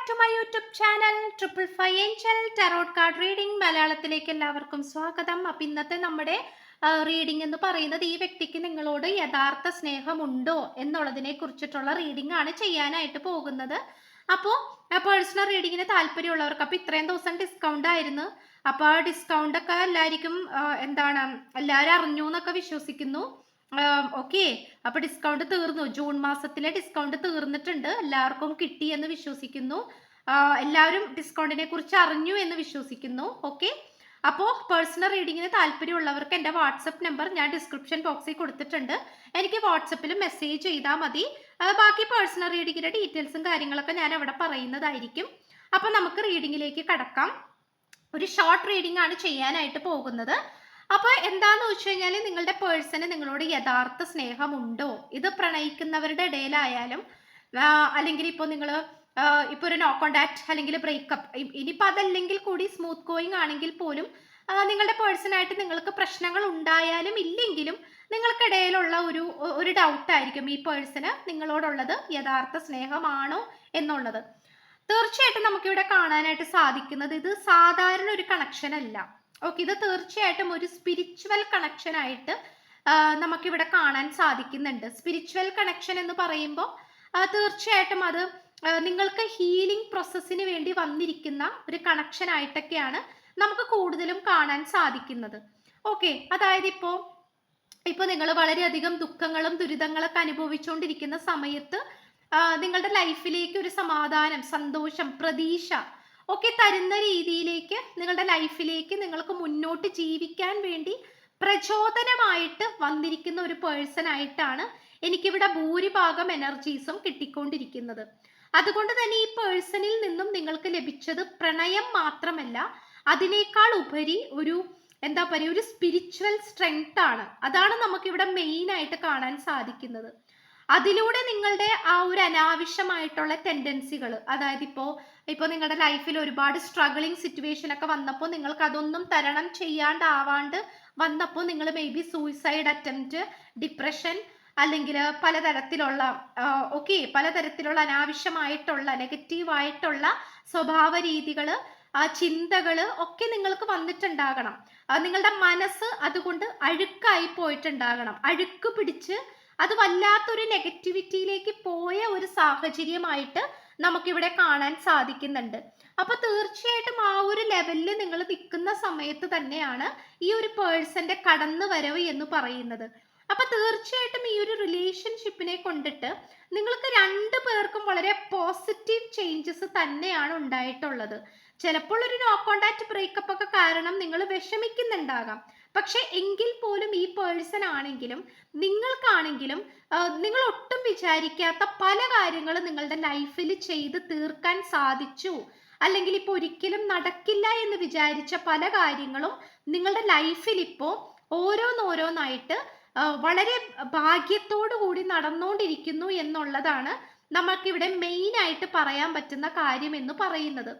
Back to my YouTube channel triple five angel tarot card reading മലയാളത്തിലേക്ക് എല്ലാവർക്കും സ്വാഗതം. അപ്പം ഇന്നത്തെ നമ്മുടെ റീഡിംഗ് എന്ന് പറയുന്നത് ഈ വ്യക്തിക്ക് നിങ്ങളോട് യഥാർത്ഥ സ്നേഹമുണ്ടോ എന്നുള്ളതിനെ കുറിച്ചിട്ടുള്ള റീഡിംഗ് ആണ് ചെയ്യാനായിട്ട് പോകുന്നത്. അപ്പോൾ പേഴ്സണൽ റീഡിങ്ങിന് താല്പര്യമുള്ളവർക്ക് അപ്പോൾ ഇത്രയും ദിവസം ഡിസ്കൗണ്ട് ആയിരുന്നു. അപ്പോൾ ആ ഡിസ്കൗണ്ട് ഒക്കെ എല്ലാവർക്കും എന്താണ് എല്ലാവരും അറിഞ്ഞു എന്നൊക്കെ വിശ്വസിക്കുന്നു. ഓക്കെ അപ്പൊ ഡിസ്കൗണ്ട് തീർന്നു. ജൂൺ മാസത്തിലെ ഡിസ്കൗണ്ട് തീർന്നിട്ടുണ്ട്. എല്ലാവർക്കും കിട്ടി എന്ന് വിശ്വസിക്കുന്നു. എല്ലാവരും ഡിസ്കൗണ്ടിനെ കുറിച്ച് അറിഞ്ഞു എന്ന് വിശ്വസിക്കുന്നു. ഓക്കെ അപ്പോൾ പേഴ്സണൽ റീഡിങ്ങിന് താല്പര്യമുള്ളവർക്ക് എന്റെ വാട്സപ്പ് നമ്പർ ഞാൻ ഡിസ്ക്രിപ്ഷൻ ബോക്സിൽ കൊടുത്തിട്ടുണ്ട്. എനിക്ക് വാട്സപ്പിൽ മെസ്സേജ് ചെയ്താൽ മതി. ബാക്കി പേഴ്സണൽ റീഡിങ്ങിന്റെ ഡീറ്റെയിൽസും കാര്യങ്ങളൊക്കെ ഞാൻ അവിടെ പറയുന്നതായിരിക്കും. അപ്പോൾ നമുക്ക് റീഡിങ്ങിലേക്ക് കടക്കാം. ഒരു ഷോർട്ട് റീഡിംഗ് ആണ് ചെയ്യാനായിട്ട് പോകുന്നത്. അപ്പോൾ എന്താന്ന് വെച്ച് കഴിഞ്ഞാൽ നിങ്ങളുടെ പേഴ്സണ് നിങ്ങളോട് യഥാർത്ഥ സ്നേഹമുണ്ടോ? ഇത് പ്രണയിക്കുന്നവരുടെ ഇടയിലായാലും അല്ലെങ്കിൽ ഇപ്പോൾ നിങ്ങൾ ഇപ്പോൾ ഒരു നോ കോണ്ടാക്ട് അല്ലെങ്കിൽ ബ്രേക്കപ്പ് ഇനിയിപ്പോൾ അതല്ലെങ്കിൽ കൂടി സ്മൂത്ത് ഗോയിങ് ആണെങ്കിൽ പോലും നിങ്ങളുടെ പേഴ്സണായിട്ട് നിങ്ങൾക്ക് പ്രശ്നങ്ങൾ ഉണ്ടായാലും ഇല്ലെങ്കിലും നിങ്ങൾക്കിടയിലുള്ള ഒരു ഒരു ഡൗട്ടായിരിക്കും ഈ പേഴ്സണ് നിങ്ങളോടുള്ളത് യഥാർത്ഥ സ്നേഹമാണോ എന്നുള്ളത്. തീർച്ചയായിട്ടും നമുക്കിവിടെ കാണാനായിട്ട് സാധിക്കുന്നത് ഇത് സാധാരണ ഒരു കണക്ഷൻ അല്ല. ഓക്കെ ഇത് തീർച്ചയായിട്ടും ഒരു സ്പിരിച്വൽ കണക്ഷൻ ആയിട്ട് നമുക്കിവിടെ കാണാൻ സാധിക്കുന്നുണ്ട്. സ്പിരിച്വൽ കണക്ഷൻ എന്ന് പറയുമ്പോൾ തീർച്ചയായിട്ടും അത് നിങ്ങൾക്ക് ഹീലിംഗ് പ്രോസസ്സിന് വേണ്ടി വന്നിരിക്കുന്ന ഒരു കണക്ഷൻ ആയിട്ടൊക്കെയാണ് നമുക്ക് കൂടുതലും കാണാൻ സാധിക്കുന്നത്. ഓക്കെ അതായത് ഇപ്പോൾ ഇപ്പോൾ നിങ്ങൾ വളരെയധികം ദുഃഖങ്ങളും ദുരിതങ്ങളൊക്കെ അനുഭവിച്ചുകൊണ്ടിരിക്കുന്ന സമയത്ത് നിങ്ങളുടെ ലൈഫിലേക്ക് ഒരു സമാധാനം സന്തോഷം പ്രതീക്ഷ ഒക്കെ തരുന്ന രീതിയിലേക്ക് നിങ്ങളുടെ ലൈഫിലേക്ക് നിങ്ങൾക്ക് മുന്നോട്ട് ജീവിക്കാൻ വേണ്ടി പ്രചോദനമായിട്ട് വന്നിരിക്കുന്ന ഒരു പേഴ്സൺ ആയിട്ടാണ് എനിക്കിവിടെ ഭൂരിഭാഗം എനർജീസും കിട്ടിക്കൊണ്ടിരിക്കുന്നത്. അതുകൊണ്ട് തന്നെ ഈ പേഴ്സണിൽ നിന്നും നിങ്ങൾക്ക് ലഭിച്ചത് പ്രണയം മാത്രമല്ല അതിനേക്കാൾ ഉപരി ഒരു എന്താ പറയുക ഒരു സ്പിരിച്വൽ സ്ട്രെങ്ത് ആണ്. അതാണ് നമുക്കിവിടെ മെയിൻ ആയിട്ട് കാണാൻ സാധിക്കുന്നത്. അതിലൂടെ നിങ്ങളുടെ ആ ഒരു അനാവശ്യമായിട്ടുള്ള ടെൻഡൻസികൾ അതായത് ഇപ്പോൾ ഇപ്പോൾ നിങ്ങളുടെ ലൈഫിൽ ഒരുപാട് സ്ട്രഗിളിങ് സിറ്റുവേഷൻ ഒക്കെ വന്നപ്പോൾ നിങ്ങൾക്ക് അതൊന്നും തരണം ചെയ്യാണ്ടാവാണ്ട് വന്നപ്പോൾ നിങ്ങൾ may be suicide attempt depression അല്ലെങ്കിൽ പലതരത്തിലുള്ള ഓക്കെ പലതരത്തിലുള്ള അനാവശ്യമായിട്ടുള്ള നെഗറ്റീവായിട്ടുള്ള സ്വഭാവ രീതികൾ ആ ചിന്തകൾ ഒക്കെ നിങ്ങൾക്ക് വന്നിട്ടുണ്ടാകണം. നിങ്ങളുടെ മനസ്സ് അതുകൊണ്ട് അഴുക്കായി പോയിട്ടുണ്ടാകണം. അഴുക്ക് പിടിച്ച് അത് വല്ലാത്തൊരു നെഗറ്റിവിറ്റിയിലേക്ക് പോയ ഒരു സാഹചര്യമായിട്ട് നമുക്കിവിടെ കാണാൻ സാധിക്കുന്നുണ്ട്. അപ്പൊ തീർച്ചയായിട്ടും ആ ഒരു ലെവലിൽ നിങ്ങൾ നിൽക്കുന്ന സമയത്ത് തന്നെയാണ് ഈ ഒരു പേഴ്സന്റെ കടന്നു വരവ് എന്ന് പറയുന്നത്. അപ്പൊ തീർച്ചയായിട്ടും ഈ ഒരു റിലേഷൻഷിപ്പിനെ കൊണ്ടിട്ട് നിങ്ങൾക്ക് രണ്ടു പേർക്കും വളരെ പോസിറ്റീവ് ചേഞ്ചസ് തന്നെയാണ് ഉണ്ടായിട്ടുള്ളത്. ചിലപ്പോൾ ഒരു നോ കോണ്ടാക്ട് ബ്രേക്കപ്പ് ഒക്കെ കാരണം നിങ്ങൾ വിഷമിക്കുന്നുണ്ടാകാം. പക്ഷെ എങ്കിൽ പോലും ഈ പേഴ്സൺ ആണെങ്കിലും നിങ്ങൾക്കാണെങ്കിലും നിങ്ങൾ ഒട്ടും വിചാരിക്കാത്ത പല കാര്യങ്ങളും നിങ്ങളുടെ ലൈഫിൽ ചെയ്ത് തീർക്കാൻ സാധിച്ചു. അല്ലെങ്കിൽ ഇപ്പോൾ ഒരിക്കലും നടക്കില്ല എന്ന് വിചാരിച്ച പല കാര്യങ്ങളും നിങ്ങളുടെ ലൈഫിൽ ഇപ്പോ ഓരോന്നോരോന്നായിട്ട് വളരെ ഭാഗ്യത്തോടു കൂടി നടന്നുകൊണ്ടിരിക്കുന്നു എന്നുള്ളതാണ് നമുക്കിവിടെ മെയിൻ ആയിട്ട് പറയാൻ പറ്റുന്ന കാര്യം എന്ന് പറയുന്നത്.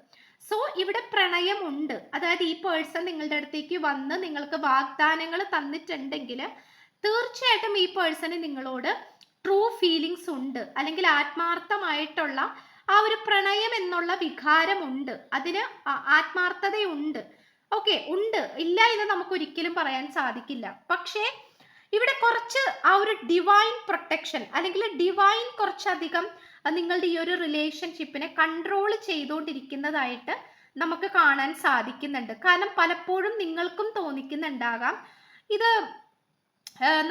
സോ ഇവിടെ പ്രണയമുണ്ട് അതായത് ഈ പേഴ്സൺ നിങ്ങളുടെ അടുത്തേക്ക് വന്ന് നിങ്ങൾക്ക് വാഗ്ദാനങ്ങൾ തന്നിട്ടുണ്ടെങ്കിൽ തീർച്ചയായിട്ടും ഈ പേഴ്സണ് നിങ്ങളോട് ട്രൂ ഫീലിങ്സ് ഉണ്ട്. അല്ലെങ്കിൽ ആത്മാർത്ഥമായിട്ടുള്ള ആ ഒരു പ്രണയം എന്നുള്ള വികാരമുണ്ട് അതിന് ആത്മാർത്ഥതയുണ്ട്. ഓക്കെ ഉണ്ട്. ഇല്ല എന്ന് നമുക്ക് ഒരിക്കലും പറയാൻ സാധിക്കില്ല. പക്ഷേ ഇവിടെ കുറച്ച് ആ ഒരു ഡിവൈൻ പ്രൊട്ടക്ഷൻ അല്ലെങ്കിൽ ഡിവൈൻ കുറച്ചധികം അഹ് നിങ്ങളുടെ ഈ ഒരു റിലേഷൻഷിപ്പിനെ കൺട്രോൾ ചെയ്തുകൊണ്ടിരിക്കുന്നതായിട്ട് നമുക്ക് കാണാൻ സാധിക്കുന്നുണ്ട്. കാരണം പലപ്പോഴും നിങ്ങൾക്കും തോന്നിക്കുന്നുണ്ടാകാം ഇത്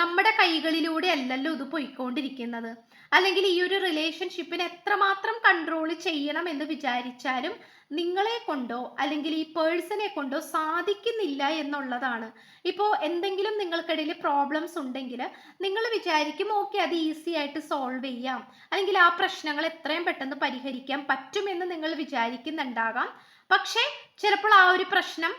നമ്മുടെ കൈകളിലൂടെ അല്ലല്ലോ ഇത് പോയിക്കൊണ്ടിരിക്കുന്നത്. അല്ലെങ്കിൽ ഈ ഒരു റിലേഷൻഷിപ്പിനെ എത്രമാത്രം കൺട്രോൾ ചെയ്യണം എന്ന് വിചാരിച്ചാലും നിങ്ങളെ കൊണ്ടോ അല്ലെങ്കിൽ ഈ പേഴ്സണെ കൊണ്ടോ സാധിക്കുന്നില്ല എന്നുള്ളതാണ്. ഇപ്പോൾ എന്തെങ്കിലും നിങ്ങൾക്കിടയിൽ പ്രോബ്ലംസ് ഉണ്ടെങ്കിൽ നിങ്ങൾ വിചാരിക്കും ഓക്കെ അത് ഈസി ആയിട്ട് സോൾവ് ചെയ്യാം. അല്ലെങ്കിൽ ആ പ്രശ്നങ്ങൾ എത്രയും പെട്ടെന്ന് പരിഹരിക്കാൻ പറ്റുമെന്ന് നിങ്ങൾ വിചാരിക്കുന്നുണ്ടാകാം. പക്ഷേ ചിലപ്പോൾ ആ ഒരു പ്രശ്നം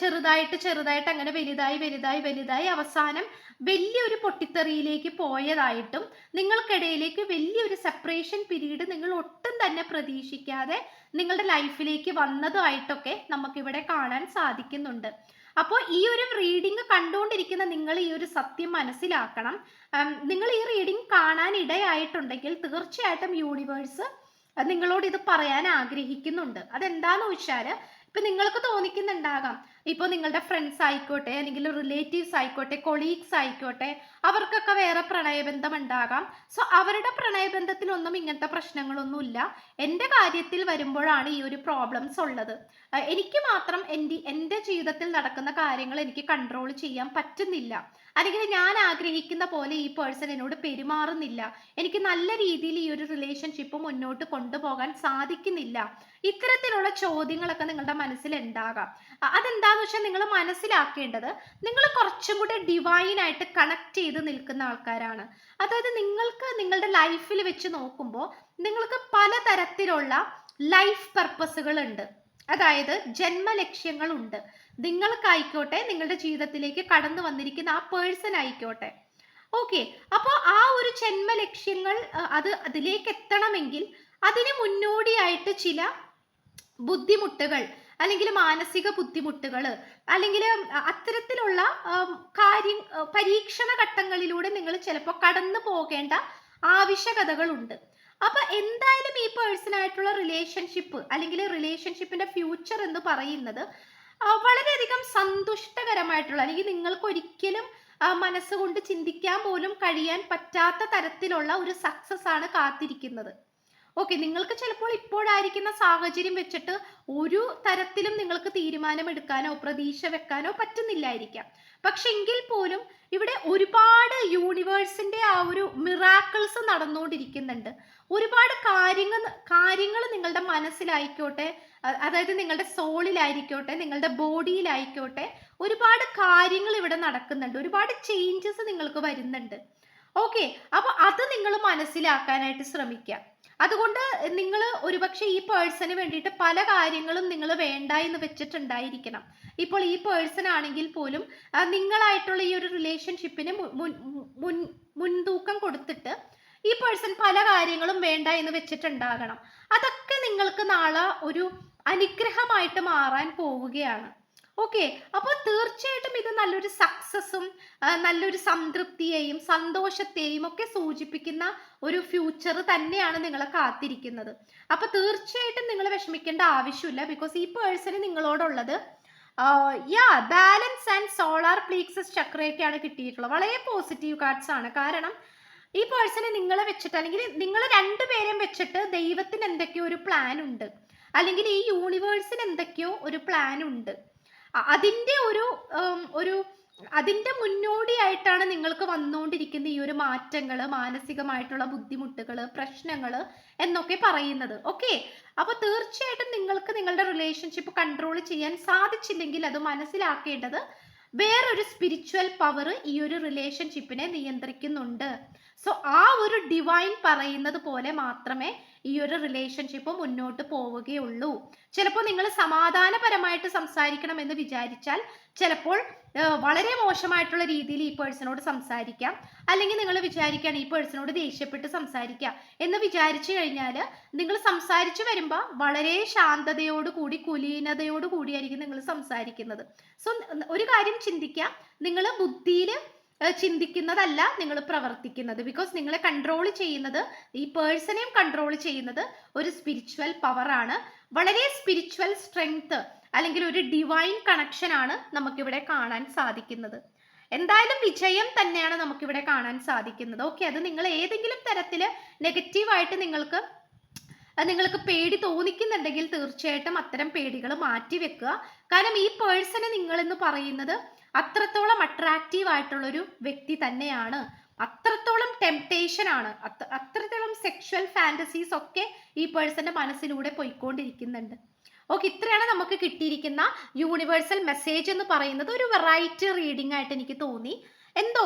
ചെറുതായിട്ട് ചെറുതായിട്ട് അങ്ങനെ വലുതായി വലുതായി വലുതായി അവസാനം വലിയൊരു പൊട്ടിത്തെറിയിലേക്ക് പോയതായിട്ടും നിങ്ങൾക്കിടയിലേക്ക് വലിയൊരു സെപ്പറേഷൻ പീരീഡ് നിങ്ങൾ ഒട്ടും തന്നെ പ്രതീക്ഷിക്കാതെ നിങ്ങളുടെ ലൈഫിലേക്ക് വന്നതായിട്ടൊക്കെ നമുക്കിവിടെ കാണാൻ സാധിക്കുന്നുണ്ട്. അപ്പോൾ ഈ ഒരു റീഡിംഗ് കണ്ടുകൊണ്ടിരിക്കുന്ന നിങ്ങൾ ഈ ഒരു സത്യം മനസ്സിലാക്കണം. നിങ്ങൾ ഈ റീഡിംഗ് കാണാൻ ഇടയായിട്ടുണ്ടെങ്കിൽ തീർച്ചയായിട്ടും യൂണിവേഴ്സ് നിങ്ങളോട് ഇത് പറയാൻ ആഗ്രഹിക്കുന്നുണ്ട്. അതെന്താന്ന് വെച്ചാൽ ഇപ്പൊ നിങ്ങൾക്ക് തോന്നിക്കുന്നുണ്ടാകാം. ഇപ്പൊ നിങ്ങളുടെ ഫ്രണ്ട്സ് ആയിക്കോട്ടെ അല്ലെങ്കിൽ റിലേറ്റീവ്സ് ആയിക്കോട്ടെ കൊളീഗ്സ് ആയിക്കോട്ടെ അവർക്കൊക്കെ വേറെ പ്രണയബന്ധം ഉണ്ടാകാം സോ അവരുടെ പ്രണയബന്ധത്തിലൊന്നും ഇങ്ങനത്തെ പ്രശ്നങ്ങളൊന്നുമില്ല. എന്റെ കാര്യത്തിൽ വരുമ്പോഴാണ് ഈ ഒരു പ്രോബ്ലംസ് ഉള്ളത്. എനിക്ക് മാത്രം എന്റെ എന്റെ ജീവിതത്തിൽ നടക്കുന്ന കാര്യങ്ങൾ എനിക്ക് കൺട്രോൾ ചെയ്യാൻ പറ്റുന്നില്ല. അല്ലെങ്കിൽ ഞാൻ ആഗ്രഹിക്കുന്ന പോലെ ഈ പേഴ്സൺ എന്നോട് പെരുമാറുന്നില്ല. എനിക്ക് നല്ല രീതിയിൽ ഈ ഒരു റിലേഷൻഷിപ്പ് മുന്നോട്ട് കൊണ്ടുപോകാൻ സാധിക്കുന്നില്ല. ഇത്തരത്തിലുള്ള ചോദ്യങ്ങളൊക്കെ നിങ്ങളുടെ മനസ്സിൽ ഉണ്ടാകാം അതെന്താന്ന് വെച്ചാൽ നിങ്ങൾ മനസ്സിലാക്കേണ്ടത് നിങ്ങൾ കുറച്ചും കൂടെ ഡിവൈൻ ആയിട്ട് കണക്ട് ചെയ്ത് നിൽക്കുന്ന ആൾക്കാരാണ്. അതായത് നിങ്ങൾക്ക് നിങ്ങളുടെ ലൈഫിൽ വെച്ച് നോക്കുമ്പോൾ നിങ്ങൾക്ക് പലതരത്തിലുള്ള ലൈഫ് പർപ്പസുകൾ ഉണ്ട്. അതായത് ജന്മലക്ഷ്യങ്ങളുണ്ട് നിങ്ങൾക്കായിക്കോട്ടെ നിങ്ങളുടെ ജീവിതത്തിലേക്ക് കടന്നു വന്നിരിക്കുന്ന ആ പേഴ്സൺ ആയിക്കോട്ടെ. ഓക്കെ അപ്പോൾ ആ ഒരു ജന്മലക്ഷ്യങ്ങൾ ലക്ഷ്യങ്ങൾ അത് അതിലേക്ക് എത്തണമെങ്കിൽ അതിന് മുന്നോടിയായിട്ട് ചില ബുദ്ധിമുട്ടുകൾ അല്ലെങ്കിൽ മാനസിക ബുദ്ധിമുട്ടുകൾ അല്ലെങ്കിൽ അത്തരത്തിലുള്ള കാര്യം പരീക്ഷണ ഘട്ടങ്ങളിലൂടെ നിങ്ങൾ ചിലപ്പോൾ കടന്നു പോകേണ്ട ആവശ്യകതകളുണ്ട്. അപ്പൊ എന്തായാലും ഈ പേഴ്സണായിട്ടുള്ള റിലേഷൻഷിപ്പ് അല്ലെങ്കിൽ റിലേഷൻഷിപ്പിന്റെ ഫ്യൂച്ചർ എന്ന് പറയുന്നത് വളരെയധികം സന്തുഷ്ടകരമായിട്ടുള്ള അല്ലെങ്കിൽ നിങ്ങൾക്ക് ഒരിക്കലും മനസ്സുകൊണ്ട് ചിന്തിക്കാൻ പോലും കഴിയാൻ പറ്റാത്ത തരത്തിലുള്ള ഒരു സക്സസ് ആണ് കാത്തിരിക്കുന്നത്. ഓക്കെ നിങ്ങൾക്ക് ചിലപ്പോൾ ഇപ്പോഴായിരിക്കുന്ന സാഹചര്യം വെച്ചിട്ട് ഒരു തരത്തിലും നിങ്ങൾക്ക് തീരുമാനമെടുക്കാനോ പ്രതീക്ഷ വെക്കാനോ പറ്റുന്നില്ലായിരിക്കാം. പക്ഷെ എങ്കിൽ പോലും ഇവിടെ ഒരുപാട് യൂണിവേഴ്സിന്റെ ആ ഒരു മിറാക്കിൾസ് നടന്നുകൊണ്ടിരിക്കുന്നുണ്ട്. ഒരുപാട് കാര്യങ്ങൾ കാര്യങ്ങൾ നിങ്ങളുടെ മനസ്സിലായിക്കോട്ടെ അതായത് നിങ്ങളുടെ സോളിലായിരിക്കോട്ടെ നിങ്ങളുടെ ബോഡിയിലായിക്കോട്ടെ ഒരുപാട് കാര്യങ്ങൾ ഇവിടെ നടക്കുന്നുണ്ട്. ഒരുപാട് ചേഞ്ചസ് നിങ്ങൾക്ക് വരുന്നുണ്ട്. ഓക്കെ അപ്പൊ അത് നിങ്ങൾ മനസ്സിലാക്കാനായിട്ട് ശ്രമിക്കുക അതുകൊണ്ട് നിങ്ങൾ ഒരുപക്ഷെ ഈ പേഴ്സന് വേണ്ടിയിട്ട് പല കാര്യങ്ങളും നിങ്ങൾ വേണ്ട എന്ന് വെച്ചിട്ടുണ്ടായിരിക്കണം. ഇപ്പോൾ ഈ പേഴ്സൺ ആണെങ്കിൽ പോലും നിങ്ങളായിട്ടുള്ള ഈ ഒരു റിലേഷൻഷിപ്പിന് മുൻ മുൻതൂക്കം കൊടുത്തിട്ട് ഈ പേഴ്സൺ പല കാര്യങ്ങളും വേണ്ട എന്ന് വെച്ചിട്ടുണ്ടാകണം. അതൊക്കെ നിങ്ങൾക്ക് നാളെ ഒരു അനുഗ്രഹമായിട്ട് മാറാൻ പോവുകയാണ്. ഓക്കെ അപ്പോൾ തീർച്ചയായിട്ടും ഇത് നല്ലൊരു സക്സസും നല്ലൊരു സംതൃപ്തിയെയും സന്തോഷത്തെയും ഒക്കെ സൂചിപ്പിക്കുന്ന ഒരു ഫ്യൂച്ചർ തന്നെയാണ് നിങ്ങളെ കാത്തിരിക്കുന്നത്. അപ്പോൾ തീർച്ചയായിട്ടും നിങ്ങൾ വിഷമിക്കേണ്ട ആവശ്യമില്ല ബിക്കോസ് ഈ പേഴ്സണ് നിങ്ങളോടുള്ളത് യാ ബാലൻസ് ആൻഡ് സോളാർ പ്ലീക്സസ് ചക്രയൊക്കെയാണ് കിട്ടിയിട്ടുള്ളത്. വളരെ പോസിറ്റീവ് കാർഡ്സ് ആണ്. കാരണം ഈ പേഴ്സണെ നിങ്ങളെ വെച്ചിട്ട് അല്ലെങ്കിൽ നിങ്ങൾ രണ്ടുപേരെയും വെച്ചിട്ട് ദൈവത്തിന് എന്തൊക്കെയോ ഒരു പ്ലാൻ ഉണ്ട്. അല്ലെങ്കിൽ ഈ യൂണിവേഴ്സിന് എന്തൊക്കെയോ ഒരു പ്ലാൻ ഉണ്ട്. അ- അതിന്റെ ഒരു ഒരു അതിന്റെ മുന്നോടിയായിട്ടാണ് നിങ്ങൾക്ക് വന്നുകൊണ്ടിരിക്കുന്ന ഈ ഒരു മാറ്റങ്ങൾ മാനസികമായിട്ടുള്ള ബുദ്ധിമുട്ടുകൾ പ്രശ്നങ്ങൾ എന്നൊക്കെ പറയുന്നത്. ഓക്കെ? അപ്പോൾ തീർച്ചയായിട്ടും നിങ്ങൾക്ക് നിങ്ങളുടെ റിലേഷൻഷിപ്പ് കൺട്രോൾ ചെയ്യാൻ സാധിച്ചില്ലെങ്കിൽ അത് മനസ്സിലാക്കേണ്ടത് വേറൊരു സ്പിരിച്വൽ പവർ ഈ ഒരു റിലേഷൻഷിപ്പിനെ നിയന്ത്രിക്കുന്നുണ്ട്. സോ ആ ഒരു ഡിവൈൻ പറയുന്നത് പോലെ മാത്രമേ ഈ ഒരു റിലേഷൻഷിപ്പ് മുന്നോട്ട് പോവുകയുള്ളൂ. ചിലപ്പോൾ നിങ്ങൾ സമാധാനപരമായിട്ട് സംസാരിക്കണം എന്ന് വിചാരിച്ചാൽ ചിലപ്പോൾ വളരെ മോശമായിട്ടുള്ള രീതിയിൽ ഈ പേഴ്സണോട് സംസാരിക്കാം. അല്ലെങ്കിൽ നിങ്ങൾ വിചാരിക്കുകയാണ് ഈ പേഴ്സണോട് ദേഷ്യപ്പെട്ട് സംസാരിക്കാം എന്ന് വിചാരിച്ചു കഴിഞ്ഞാൽ നിങ്ങൾ സംസാരിച്ചു വരുമ്പോൾ വളരെ ശാന്തതയോടുകൂടി കുലീനതയോടുകൂടിയായിരിക്കും കുലീനതയോട് കൂടിയായിരിക്കും നിങ്ങൾ സംസാരിക്കുന്നത്. സോ ഒരു കാര്യം ചിന്തിക്കാം. നിങ്ങൾ ബുദ്ധിയിൽ ചിന്തിക്കുന്നതല്ല നിങ്ങൾ പ്രവർത്തിക്കുന്നത്. ബിക്കോസ് നിങ്ങളെ കൺട്രോൾ ചെയ്യുന്നത് ഈ പേഴ്സണെയും കൺട്രോൾ ചെയ്യുന്നത് ഒരു സ്പിരിച്വൽ പവറാണ് വളരെ സ്പിരിച്വൽ സ്ട്രെങ്ത് അല്ലെങ്കിൽ ഒരു ഡിവൈൻ കണക്ഷൻ ആണ് നമുക്കിവിടെ കാണാൻ സാധിക്കുന്നത്. എന്തായാലും വിജയം തന്നെയാണ് നമുക്കിവിടെ കാണാൻ സാധിക്കുന്നത്. ഓക്കെ അത് നിങ്ങൾ ഏതെങ്കിലും തരത്തിൽ നെഗറ്റീവായിട്ട് നിങ്ങൾക്ക് അത് നിങ്ങൾക്ക് പേടി തോന്നിക്കുന്നുണ്ടെങ്കിൽ തീർച്ചയായിട്ടും അത്തരം പേടികൾ മാറ്റി വെക്കുക. കാരണം ഈ പേഴ്സണ് നിങ്ങൾ എന്ന് പറയുന്നത് അത്രത്തോളം അട്രാക്റ്റീവ് ആയിട്ടുള്ളൊരു വ്യക്തി തന്നെയാണ്. അത്രത്തോളം ടെംപ്ടേഷൻ ആണ്. അത്രത്തോളം സെക്ഷൽ ഫാന്റസീസ് ഒക്കെ ഈ പേഴ്സന്റെ മനസ്സിലൂടെ പോയിക്കൊണ്ടിരിക്കുന്നുണ്ട്. ഓക്കെ ഇത്രയാണ് നമുക്ക് കിട്ടിയിരിക്കുന്ന യൂണിവേഴ്സൽ മെസ്സേജ് എന്ന് പറയുന്നത്. ഒരു വെറൈറ്റി റീഡിംഗ് ആയിട്ട് എനിക്ക് തോന്നി. എന്തോ?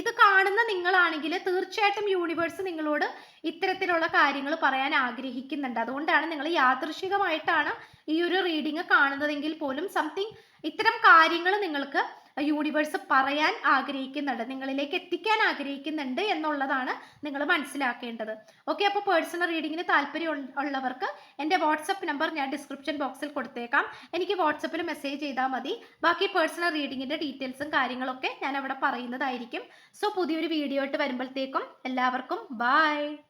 ഇത് കാണുന്ന നിങ്ങളാണെങ്കിൽ തീർച്ചയായിട്ടും യൂണിവേഴ്സ് നിങ്ങളോട് ഇത്തരത്തിലുള്ള കാര്യങ്ങൾ പറയാൻ ആഗ്രഹിക്കുന്നുണ്ട്. അതുകൊണ്ടാണ് നിങ്ങൾ യാദൃശികമായിട്ടാണ് ഈ ഒരു റീഡിങ് കാണുന്നതെങ്കിൽ പോലും സംതിങ് ഇത്തരം കാര്യങ്ങൾ നിങ്ങൾക്ക് യൂണിവേഴ്സ് പറയാൻ ആഗ്രഹിക്കുന്നുണ്ട് നിങ്ങളിലേക്ക് എത്തിക്കാൻ ആഗ്രഹിക്കുന്നുണ്ട് എന്നുള്ളതാണ് നിങ്ങൾ മനസ്സിലാക്കേണ്ടത്. ഓക്കെ അപ്പോൾ പേഴ്സണൽ റീഡിങ്ങിന് താല്പര്യം ഉള്ളവർക്ക് എന്റെ വാട്സപ്പ് നമ്പർ ഞാൻ ഡിസ്ക്രിപ്ഷൻ ബോക്സിൽ കൊടുത്തേക്കാം. എനിക്ക് വാട്സപ്പിൽ മെസ്സേജ് ചെയ്താൽ മതി. ബാക്കി പേഴ്സണൽ റീഡിങ്ങിന്റെ ഡീറ്റെയിൽസും കാര്യങ്ങളൊക്കെ ഞാൻ അവിടെ പറയുന്നതായിരിക്കും. സോ പുതിയൊരു വീഡിയോ ആയിട്ട് വരുമ്പോഴത്തേക്കും എല്ലാവർക്കും ബൈ